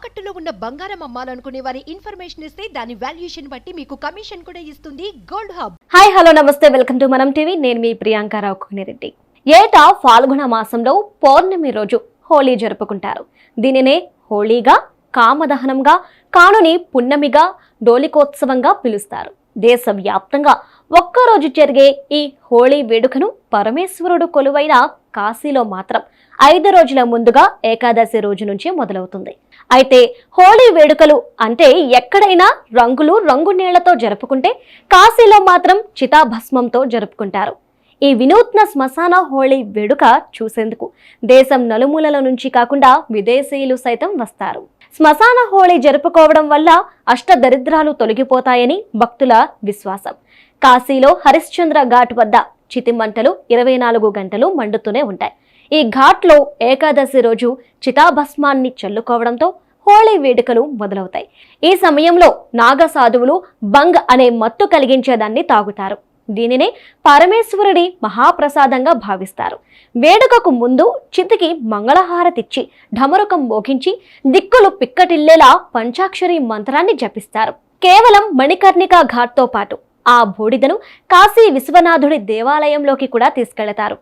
తాకట్టులో ఉన్న బంగారం అమ్మాలనుకునే వారి ఇన్ఫర్మేషన్ ఇస్తే దాని వాల్యుయేషన్ బట్టి మీకు కమిషన్ కూడా ఇస్తుంది గోల్డ్ హబ్. హాయ్ హలో నమస్తే. వెల్కమ్ టు మనం టీవీ. నేను మీ ప్రియాంకారావు కోనిరెడ్డి. ఏటా ఫాల్గుణ మాసంలో పౌర్ణమి రోజు హోళీ జరుపుకుంటారు. దీనినే హోళీగా కామదహనంగా కానుని పున్నమిగా డోలికోత్సవంగా పిలుస్తారు. దేశవ్యాప్తంగా ఒక్కరోజు జరిగే ఈ హోళీ వేడుకను పరమేశ్వరుడు కొలువైన కాశీలో మాత్రం ఐదు రోజుల ముందుగా ఏకాదశి రోజు నుంచే మొదలవుతుంది. అయితే హోళీ వేడుకలు అంటే ఎక్కడైనా రంగులు రంగు నీళ్ళతో జరుపుకుంటే కాశీలో మాత్రం చితాభస్మంతో జరుపుకుంటారు. ఈ వినూత్న శ్మశాన హోళీ వేడుక చూసేందుకు దేశం నలుమూలల నుంచి కాకుండా విదేశీయులు సైతం వస్తారు. శ్మశాన హోళీ జరుపుకోవడం వల్ల అష్టదరిద్రాలు తొలగిపోతాయని భక్తుల విశ్వాసం. కాశీలో హరిశ్చంద్ర ఘాట్ వద్ద చితిమంటలు ఇరవై నాలుగు గంటలు మండుతూనే ఉంటాయి. ఈ ఘాట్లో ఏకాదశి రోజు చితాభస్మాన్ని చల్లుకోవడంతో హోళీ వేడుకలు మొదలవుతాయి. ఈ సమయంలో నాగ సాధువులు బంగ్ అనే మత్తు కలిగించేదాన్ని తాగుతారు. దీనినే పరమేశ్వరుడి మహాప్రసాదంగా భావిస్తారు. వేడుకకు ముందు చితికి మంగళహారతిచ్చి ఢమరుకం మోగించి దిక్కులు పిక్కటిల్లేలా పంచాక్షరి మంత్రాన్ని జపిస్తారు. కేవలం మణికర్ణికా ఘాట్తో పాటు ఆ బూడిదను కాశీ విశ్వనాథుడి దేవాలయంలోకి కూడా తీసుకెళతారు.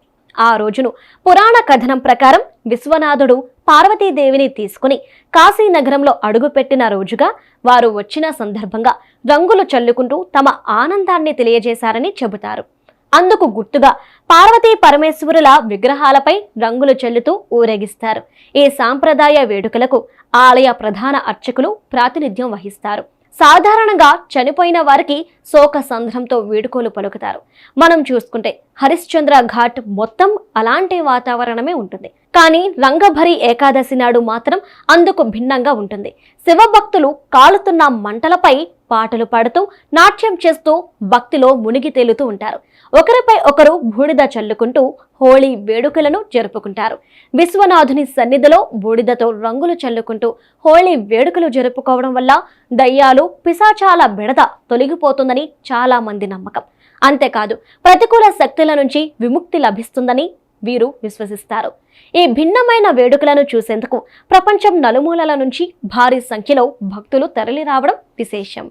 ఆ రోజును పురాణ కథనం ప్రకారం విశ్వనాథుడు పార్వతీదేవిని తీసుకుని కాశీనగరంలో అడుగుపెట్టిన రోజుగా వారు వచ్చిన సందర్భంగా రంగులు చల్లుకుంటూ తమ ఆనందాన్ని తెలియజేశారని చెబుతారు. అందుకు గుర్తుగా పార్వతీ పరమేశ్వరుల విగ్రహాలపై రంగులు చల్లుతూ ఊరేగిస్తారు. ఈ సాంప్రదాయ వేడుకలకు ఆలయ ప్రధాన అర్చకులు ప్రాతినిధ్యం వహిస్తారు. సాధారణంగా చనిపోయిన వారికి శోక సంద్రంతో వేడుకోలు పలుకుతారు. మనం చూసుకుంటే హరిశ్చంద్ర ఘాట్ మొత్తం అలాంటి వాతావరణమే ఉంటుంది. కానీ రంగభరి ఏకాదశి నాడు మాత్రం అందుకు భిన్నంగా ఉంటుంది. శివభక్తులు కాలుతున్న మంటలపై పాటలు పాడుతూ నాట్యం చేస్తూ భక్తిలో మునిగి తేలుతూ ఉంటారు. ఒకరిపై ఒకరు బూడిద చల్లుకుంటూ హోళీ వేడుకలను జరుపుకుంటారు. విశ్వనాథుని సన్నిధిలో బూడిదతో రంగులు చల్లుకుంటూ హోళీ వేడుకలు జరుపుకోవడం వల్ల దయ్యాలు పిశాచాల బెడద తొలగిపోతుందని చాలా మంది నమ్మకం. అంతేకాదు ప్రతికూల శక్తుల నుంచి విముక్తి లభిస్తుందని వీరు విశ్వసిస్తారు. ఈ భిన్నమైన వేడుకలను చూసేందుకు ప్రపంచం నలుమూలల నుంచి భారీ సంఖ్యలో భక్తులు తరలిరావడం విశేషం.